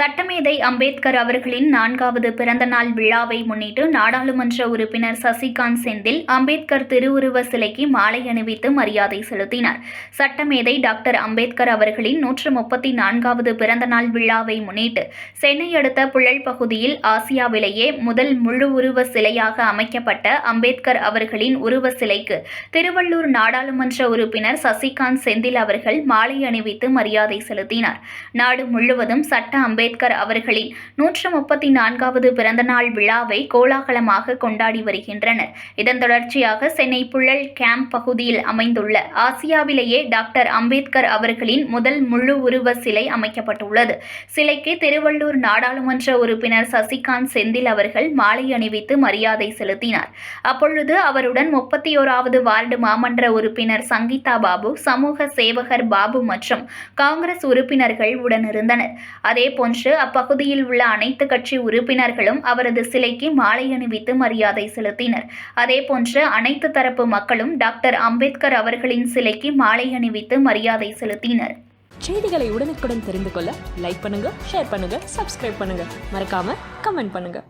சட்டமேதை அம்பேத்கர் அவர்களின் நான்காவது பிறந்தநாள் விழாவை முன்னிட்டு நாடாளுமன்ற உறுப்பினர் சசிகாந்த் செந்தில் அம்பேத்கர் திருவுருவ சிலைக்கு மாலை அணிவித்து மரியாதை செலுத்தினார். சட்டமேதை டாக்டர் அம்பேத்கர் அவர்களின் நூற்று முப்பத்தி நான்காவது பிறந்தநாள் விழாவை முன்னிட்டு சென்னை அடுத்த புழல் பகுதியில் ஆசியாவிலேயே முதல் முழு உருவ சிலையாக அமைக்கப்பட்ட அம்பேத்கர் அவர்களின் உருவ சிலைக்கு திருவள்ளூர் நாடாளுமன்ற உறுப்பினர் சசிகாந்த் செந்தில் அவர்கள் மாலை அணிவித்து மரியாதை செலுத்தினார். நாடு முழுவதும் சட்ட அம்பேத்கர் அவர்களின் நூற்று முப்பத்தி நான்காவது பிறந்தநாள் விழாவை கோலாகலமாக கொண்டாடி வருகின்றனர். இதன் தொடர்ச்சியாக சென்னை புழல் கேம்ப் பகுதியில் அமைந்துள்ள ஆசியாவிலேயே டாக்டர் அம்பேத்கர் அவர்களின் முதல் முழு உருவ சிலை அமைக்கப்பட்டுள்ளது. சிலைக்கு திருவள்ளூர் நாடாளுமன்ற உறுப்பினர் சசிகாந்த் செந்தில் அவர்கள் மாலை அணிவித்து மரியாதை செலுத்தினார். அப்பொழுது அவருடன் முப்பத்தி ஓராவது வார்டு மாமன்ற உறுப்பினர் சங்கீதா பாபு சமூக சேவகர் பாபு மற்றும் காங்கிரஸ் உறுப்பினர்கள் உடனிருந்தனர். அதேபோன்று அப்பகுதியில் உள்ள அனைத்து கட்சி உறுப்பினர்களும் அவரது சிலைக்கு மாலை அணிவித்து மரியாதை செலுத்தினர். அதேபோன்று அனைத்து தரப்பு மக்களும் டாக்டர் அம்பேத்கர் அவர்களின் சிலைக்கு மாலை அணிவித்து மரியாதை செலுத்தினர். செய்திகளை உடனுக்குடன் தெரிந்து கொள்ள லைக் பண்ணுங்க ஷேர் பண்ணுங்க சப்ஸ்கிரைப் பண்ணுங்க. மறக்காம கமெண்ட் பண்ணுங்க.